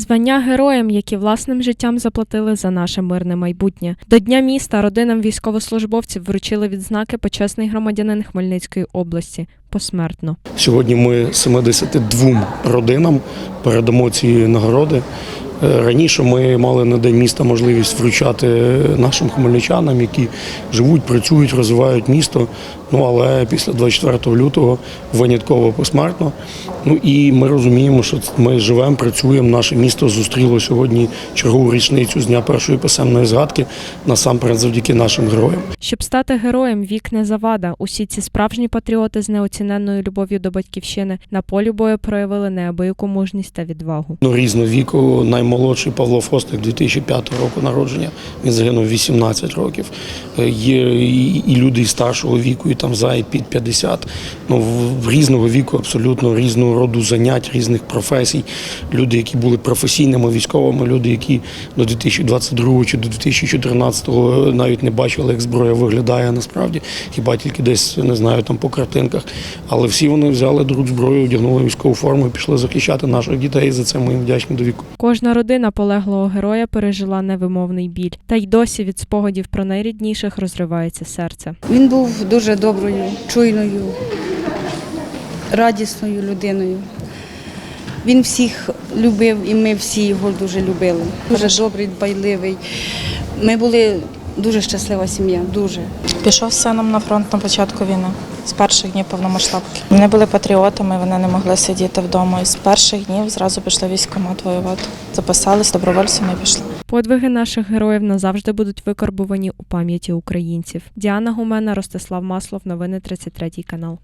Звання героям, які власним життям заплатили за наше мирне майбутнє. До Дня міста родинам військовослужбовців вручили відзнаки почесний громадянин Хмельницької області посмертно. Сьогодні ми 72 родинам передамо ці нагороди. Е, Раніше ми мали на День міста можливість вручати нашим хмельничанам, які живуть, працюють, розвивають місто. Ну але після 24 лютого винятково посмертно. Ну і ми розуміємо, що ми живемо, працюємо. Наше місто зустріло сьогодні чергову річницю з дня першої писемної згадки, насамперед завдяки нашим героям. Щоб стати героєм, вік не завада. Усі ці справжні патріоти з неоціненною любов'ю до батьківщини на полі бою проявили неабияку мужність та відвагу. Ну, різного віку. Наймолодший Павло Фостик 2005 року народження. Він загинув 18 років. Е, Є і, люди старшого віку, і там за і під 50. Ну, в- різного віку, абсолютно різного роду занять, різних професій. Люди, які були професійними військовими, люди, які до 2022 чи до 2014 навіть не бачили, як зброя виглядає насправді. Хіба тільки десь не знаю там по картинках. Але всі вони взяли друг зброю, одягнули військову форму і пішли захищати наших дітей. За це ми їм вдячні до віку. Кожна родина полеглого героя пережила невимовний біль, та й досі від спогадів про найрідніших розривається серце. Він був дуже доброю, чуйною, радісною людиною. Він всіх любив, і ми всі його дуже любили. Дуже добрий, дбайливий. Ми були дуже щаслива сім'я, дуже. Пішов з сином на фронт на початку війни з перших днів повномасштабки. Вони були патріотами, вони не могли сидіти вдома. І з перших днів зразу пішли військомат військкомат воювати. Записались добровольцями і пішли. Подвиги наших героїв назавжди будуть викарбувані у пам'яті українців. Діана Гумена, Ростислав Маслов, новини 33 канал.